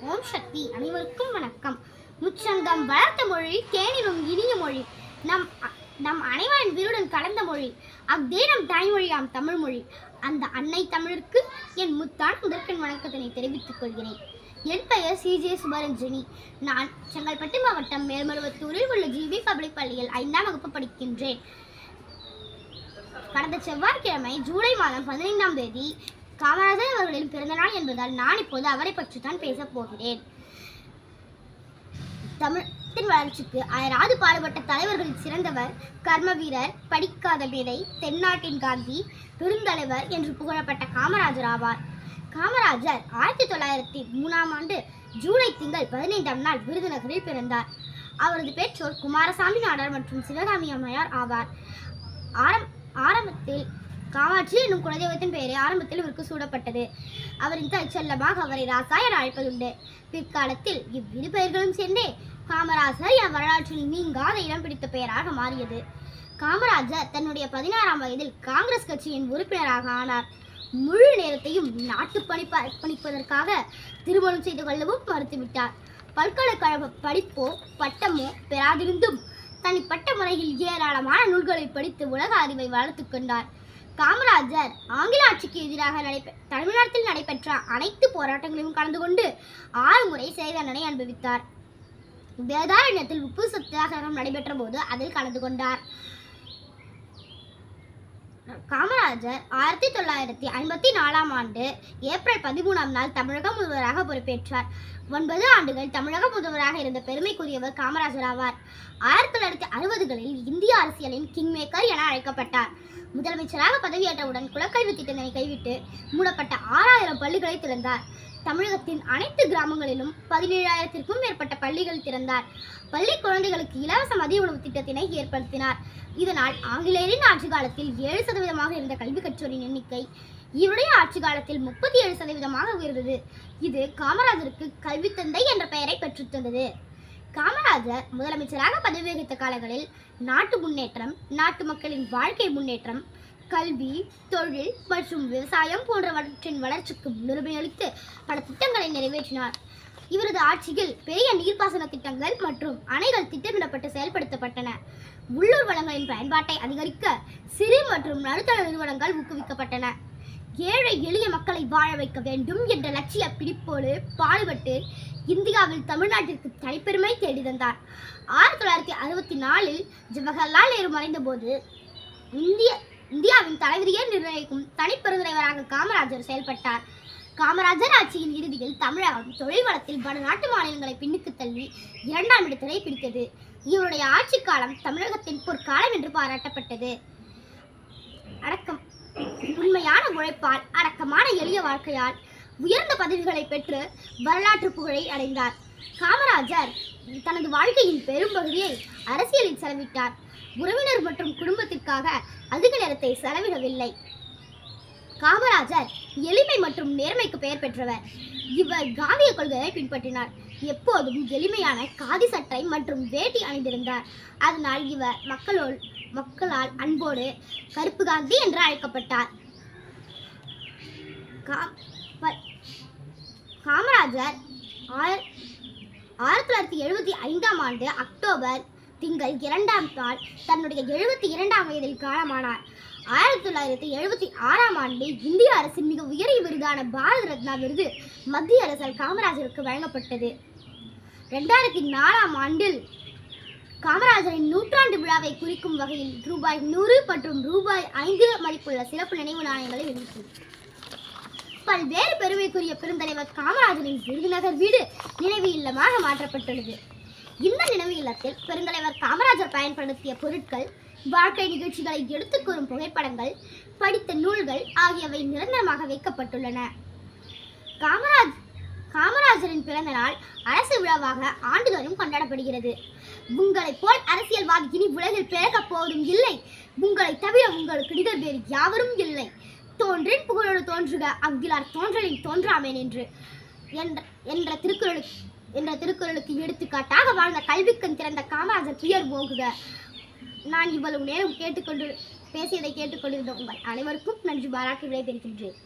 ஓம் சக்தி. அனைவருக்கும் வணக்கம். முச்சங்கம் வளர்த்த மொழி தேனிலும் இனிய மொழி. நம் நம் அனைவரின் வீருடன் கலந்த மொழி. அஃதே நம் தாய்மொழியாம் தமிழ் மொழி. அந்த அன்னை தமிழிற்கு என் முத்தான முதற்கண் வணக்கத்தினை தெரிவித்துக் கொள்கிறேன். என் பெயர் சிஜே சுபரஞ்சனி நான் செங்கல்பட்டு மாவட்டம் மேல்மருவத்தூரில் உள்ள ஜிபி பப்ளிக் பள்ளியில் ஐந்தாம் வகுப்பு படிக்கின்றேன். கடந்த செவ்வாய்க்கிழமை ஜூலை மாதம் பதினைந்தாம் தேதி காமராஜர் அவர்களின் பிறந்தநாள் என்பதால் நான் இப்போது அவரை பற்றி தான் பேசப் போகிறேன். தமிழத்தின் வளர்ச்சிக்கு அயராது பாடுபட்ட தலைவர்களில் சிறந்தவர் கர்ம வீரர் படிக்காத மேதை தென்னாட்டின் காந்தி பெருந்தலைவர் என்று புகழப்பட்ட காமராஜர் ஆவார். காமராஜர் ஆயிரத்தி தொள்ளாயிரத்தி மூணாம் ஆண்டு ஜூலை திங்கள் பதினைந்தாம் நாள் விருதுநகரில் பிறந்தார். அவரது பெற்றோர் குமாரசாமி நாடார் மற்றும் சிவகாமி அம்மையார் ஆவார். ஆரம் ஆரம்பத்தில் காமாட்சி என்னும் குலதெய்வத்தின் பெயரை ஆரம்பத்தில் இவருக்கு சூடப்பட்டது. அவரின் தாய் செல்லமாக அவரை ராசா என அழைப்பதுண்டு பிற்காலத்தில் இவ்விரு பெயர்களும் சேர்ந்தே காமராஜர் என் வரலாற்றில் நீங்காத இடம் பிடித்த பெயராக மாறியது. காமராஜர் தன்னுடைய பதினாறாம் வயதில் காங்கிரஸ் கட்சியின் உறுப்பினராக ஆனார். முழு நேரத்தையும் நாட்டு பணி அர்ப்பணிப்பதற்காக திருமணம் செய்து கொள்ளவும் மறுத்துவிட்டார். பல்கலைக்கழக படிப்போ பட்டமோ பெறாதிருந்தும் தனிப்பட்ட முறையில் ஏராளமான நூல்களை படித்து உலக அறிவை வளர்த்து கொண்டார். காமராஜர் ஆங்கில ஆட்சிக்கு எதிராக நடைபெ தமிழ்நாட்டில் நடைபெற்ற அனைத்து போராட்டங்களிலும் கலந்து கொண்டு ஆறு முறை சிறை தண்டனை அனுபவித்தார். வேதாரண்யத்தில் உப்பு சத்தியாகிரகம் நடைபெற்ற போது அதில் கலந்து கொண்டார். காமராஜர் ஆயிரத்தி தொள்ளாயிரத்தி ஐம்பத்தி நாலாம் ஆண்டு ஏப்ரல் பதிமூணாம் நாள் தமிழக முதல்வராக பொறுப்பேற்றார். ஒன்பது ஆண்டுகள் தமிழக முதல்வராக இருந்த பெருமைக்குரியவர் காமராஜர் ஆவார். ஆயிரத்தி தொள்ளாயிரத்தி அறுபதுகளில் இந்திய அரசியலின் கிங் மேக்கர் என அழைக்கப்பட்டார். முதலமைச்சராக பதவியேற்றவுடன் குலக்கல்வி திட்டத்தினை கைவிட்டு மூடப்பட்ட ஆறாயிரம் பள்ளிகளை திறந்தார். தமிழகத்தின் அனைத்து கிராமங்களிலும் பதினேழாயிரத்திற்கும் மேற்பட்ட பள்ளிகள் திறந்தார். பள்ளி குழந்தைகளுக்கு இலவச மதிய உணவு திட்டத்தினை ஏற்படுத்தினார். இதனால் ஆங்கிலேயரின் ஆட்சி காலத்தில் ஏழு சதவீதமாக இருந்த கல்வி கற்றோரின் எண்ணிக்கை இவருடைய ஆட்சி காலத்தில் முப்பத்தி ஏழு சதவீதமாக உயர்ந்தது. இது காமராஜருக்கு கல்வி தந்தை என்ற பெயரை பெற்றுத்தந்தது காமராஜர் முதலமைச்சராக பதவி வகித்த காலங்களில் நாட்டு முன்னேற்றம் நாட்டு மக்களின் வாழ்க்கை முன்னேற்றம் கல்வி தொழில் மற்றும் விவசாயம் போன்றவற்றின் வளர்ச்சிக்கு முன்னுரிமை அளித்து பல திட்டங்களை நிறைவேற்றினார். இவரது ஆட்சியில் பெரிய நீர்ப்பாசன திட்டங்கள் மற்றும் அணைகள் திட்டமிடப்பட்டு செயல்படுத்தப்பட்டன. உள்ளூர் வளங்களின் பயன்பாட்டை அதிகரிக்க சிறு மற்றும் நடுத்தர நிறுவனங்கள் ஊக்குவிக்கப்பட்டன. ஏழை எளிய மக்களை வாழ வைக்க வேண்டும் என்ற லட்சிய பிடிப்போடு பாடுபட்டு இந்தியாவில் தமிழ்நாட்டிற்கு தனிப்பெருமை தேடி தந்தார் ஆயிரத்தி தொள்ளாயிரத்தி அறுபத்தி நாலில் ஜவஹர்லால் நேரு மறைந்தபோது இந்திய இந்தியாவின் தலைவரையே நிர்ணயிக்கும் தனிப்பெருந்தலைவராக காமராஜர் செயல்பட்டார். காமராஜர் ஆட்சியின் இறுதியில் தமிழகம் தொழில் வளத்தில் பல நாட்டு மாநிலங்களை பின்னுக்கு தள்ளி இரண்டாம் இடத்தினை பிடித்தது. இவருடைய ஆட்சி காலம் தமிழகத்தின் பொற்காலம் என்று பாராட்டப்பட்டது. அடக்கம் உண்மையான உழைப்பால் அடக்கமான எளிய வாழ்க்கையால் உயர்ந்த பதவிகளை பெற்று வரலாற்று புகழை அடைந்தார். காமராஜர் தனது வாழ்க்கையின் பெரும்பகுதியை அரசியலில் செலவிட்டார். உறவினர் மற்றும் குடும்பத்திற்காக அதிக நேரத்தை செலவிடவில்லை. காமராஜர் எளிமை மற்றும் நேர்மைக்கு பெயர் பெற்றவர். இவர் காந்திய கொள்கையை பின்பற்றினார். எப்போதும் எளிமையான காதி சட்டை மற்றும் வேட்டி அணிந்திருந்தார். அதனால் இவர் மக்களோல் மக்களால் அன்போடு கருப்பு காந்தி என்று அழைக்கப்பட்டார். கா- காமராஜர் ஆய- ஆயிரத்தி தொள்ளாயிரத்தி எழுபத்தி ஐந்தாம் ஆண்டு அக்டோபர் திங்கள் இரண்டாம் நாள் தன்னுடைய எழுபத்தி இரண்டாம் வயதில் காலமானார். ஆயிரத்தி தொள்ளாயிரத்தி எழுபத்தி ஆறாம் ஆண்டு இந்திய அரசின் மிக உயரிய விருதான பாரத ரத்னா விருது மத்திய அரசால் காமராஜருக்கு வழங்கப்பட்டது. ரெண்டாயிரத்தி நாலாம் ஆண்டில் காமராஜரின் நூற்றாண்டு விழாவை குறிக்கும் வகையில் ரூபாய் நூறு மற்றும் ரூபாய் ஐந்து மதிப்புள்ள சிறப்பு நினைவு நாணயங்களை வெளியிட்டது. பல்வேறு பெருமைக்குரிய பெருந்தலைவர் காமராஜரின் விருதுநகர் வீடு நினைவு இல்லமாக மாற்றப்பட்டுள்ளது. இந்த நினைவு இல்லத்தில் பெருந்தலைவர் காமராஜர் பயன்படுத்திய பொருட்கள் வாழ்க்கை நிகழ்ச்சிகளை எடுத்துக் கூறும் புகைப்படங்கள் படித்த நூல்கள் ஆகியவை நிரந்தரமாக வைக்கப்பட்டுள்ளன. காமராஜ் காமராஜரின் பிறந்த நாள் அரசு விழாவாக ஆண்டுதோறும் கொண்டாடப்படுகிறது. உங்களைப் போல் அரசியல்வாதி இனி உலகில் பிறக்கப் போவதும் இல்லை. உங்களை தவிர உங்களுக்கு நிகழ்வேறு யாவரும் இல்லை. தோன்று தோன்றுக அங்கிலார் தோன்றலின் தோன்றாமேன் என்று என்ற என்ற திருக்குறளுக்கு என்ற திருக்குறளுக்கு எடுத்துக்காட்டாக வாழ்ந்த கல்விக்கண் திறந்த காமராஜர் துயர் போகுக நான் இவ்வளவு நேரம் கேட்டுக்கொண்டு பேசியதை கேட்டுக்கொண்டிருந்த உங்கள் அனைவருக்கும் நன்றி பாராட்டி விடைபெறுகின்றேன்